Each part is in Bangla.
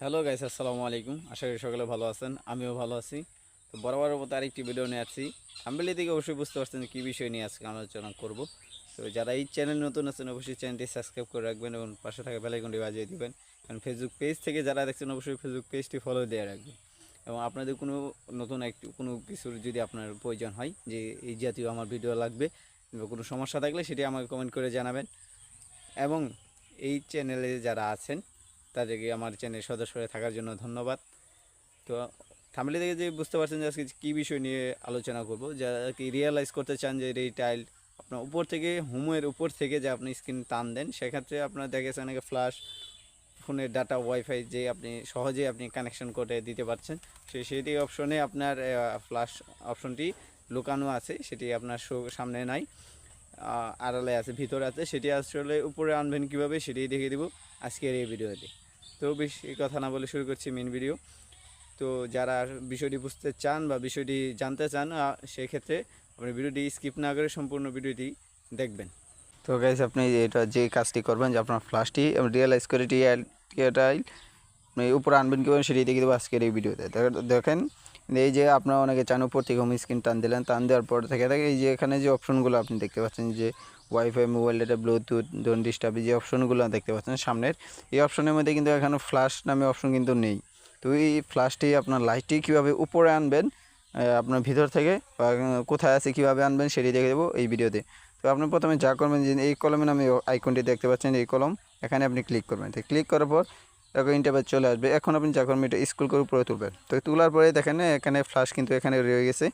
হ্যালো গাইস আসসালামু আলাইকুম আশা করি সকলে ভালো আছেন, আমিও ভালো আছি। তো বরাবরের মতো আরেকটি ভিডিও নিয়ে আসছি থাম্বেলি থেকে অবশ্যই বুঝতে পারছেন কী বিষয় নিয়ে আজকে আলোচনা করব। তো যারা এই চ্যানেল নতুন আছেন, অবশ্যই চ্যানেলটি সাবস্ক্রাইব করে রাখবেন এবং পাশে থাকা বেলাইকনটি বাজিয়ে দিবেন। কারণ ফেসবুক পেজ থেকে যারা দেখছেন, অবশ্যই ফেসবুক পেজটি ফলো দিয়ে রাখবেন। এবং আপনাদের কোনো নতুন একটু, কোনো কিছুর যদি আপনার প্রয়োজন হয়, যে এই জাতীয় আমার ভিডিও লাগবে কোনো সমস্যা থাকলে সেটি আমাকে কমেন্ট করে জানাবেন। এবং এই চ্যানেলে যারা আছেন তাদেরকে আমার চ্যানেল সদস্য হয়ে থাকার জন্য ধন্যবাদ। তো থামলে থেকে যে বুঝতে পারছেন যে আজকে কী বিষয় নিয়ে আলোচনা করব, যারা কি রিয়েলাইজ করতে চান যে এই টাইল আপনার উপর থেকে, হোমের উপর থেকে যে আপনি স্ক্রিন টান দেন, সেক্ষেত্রে আপনার দেখেছেন অনেকে ফ্ল্যাশ ফোনের ডাটা ওয়াইফাই যে আপনি সহজে আপনি কানেকশন করে দিতে পারছেন, সে সেটি অপশনে আপনার ফ্ল্যাশ অপশনটি লুকানো আছে, সেটি আপনার সামনে নাই আড়ালে আছে, ভিতরে আছে, সেটি আসলে উপরে আনবেন কীভাবে সেটি দেখিয়ে দিব আজকের এই ভিডিওতে তো বেশি কথা না বলে শুরু করছি মেন ভিডিও তো যারা বিষয়টি বুঝতে চান বা বিষয়টি জানতে চান সেক্ষেত্রে আপনি ভিডিওটি স্কিপ না করে সম্পূর্ণ ভিডিওটি দেখবেন। তো গাইজ আপনি এটা যে কাজটি করবেন, যে আপনার ফ্লাশটি রিয়েলাইজ করে টিয়াটাই আপনি উপরে আনবেন কীভাবে সেটি দেখে দেবো আজকের এই ভিডিওতে দেখেন, এই যে আপনার অনেকে চান, উপর থেকে হোম স্ক্রিন টান দিলেন, টান দেওয়ার পর থেকে থাকে এই যে এখানে যে অপশনগুলো আপনি দেখতে পাচ্ছেন, যে wifi mobile data Bluetooth don't disturb যে অপশনগুলো দেখতে পাচ্ছেন সামনের, এই অপশনের মধ্যে কিন্তু এখানে ফ্ল্যাশ নামে অপশন কিন্তু নেই। তো এই ফ্ল্যাশটি আপনার লাইটটি কীভাবে উপরে আনবেন আপনার ভিতর থেকে বা কোথায় আছে, কীভাবে আনবেন সেটি দেখে দেবো এই ভিডিওতে। তো আপনি প্রথমে যা করবেন যে এই কলমে নামে আইকনটি দেখতে পাচ্ছেন, এই কলম, এখানে আপনি ক্লিক করবেন। তো ক্লিক করার পর এখন ইন্টারভেল চলে আসবে। এখন আপনি যা করবেন, এটা স্কুল করে উপরে তুলবেন। তো তোলার পরে দেখেন, এখানে ফ্ল্যাশ কিন্তু এখানে রয়ে গেছে।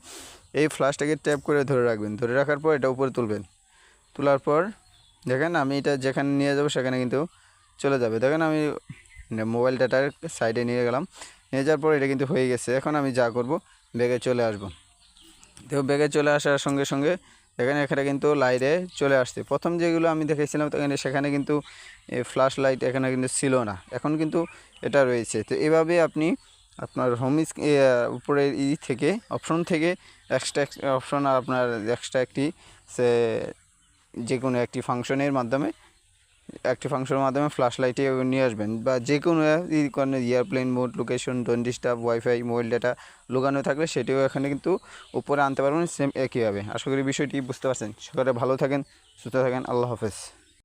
এই ফ্ল্যাশটাকে ট্যাপ করে ধরে রাখবেন। ধরে রাখার পর এটা উপরে তুলবেন। তোলার পর, দেখেন আমি এটা যেখানে নিয়ে যাব সেখানে কিন্তু চলে যাবে। দেখেন আমি মোবাইল ডাটার সাইডে নিয়ে গেলাম। নিয়ে যাওয়ার পর এটা কিন্তু হয়ে গেছে। এখন আমি যা করব, ব্যাগে চলে আসব। তো ব্যাগে চলে আসার সঙ্গে সঙ্গে এখানে এখানে কিন্তু লাইটে চলে আসছে। প্রথম যেগুলো আমি দেখেছিলাম এখানে সেখানে কিন্তু ফ্ল্যাশ লাইট এখানে কিন্তু ছিল না। এখন কিন্তু এটা রয়েছে। তো এভাবে আপনি আপনার হোম উপরের ই থেকে অপশন থেকে এক্সট্রা অপশন আপনার এক্সট্রা একটি, সে যে কোনো একটি ফাংশনের মাধ্যমে, একটি ফাংশনের মাধ্যমে ফ্ল্যাশ লাইটে নিয়ে আসবেন বা যে কোনো কারণে airplane mode location don't disturb wifi mobile data লুকানো থাকলে সেটিও এখানে কিন্তু উপরে আনতে পারবেন সেম একইভাবে। আশা করি বিষয়টি বুঝতে পারছেন। সেটা ভালো থাকেন, সুস্থ থাকেন, আল্লাহ হাফেজ।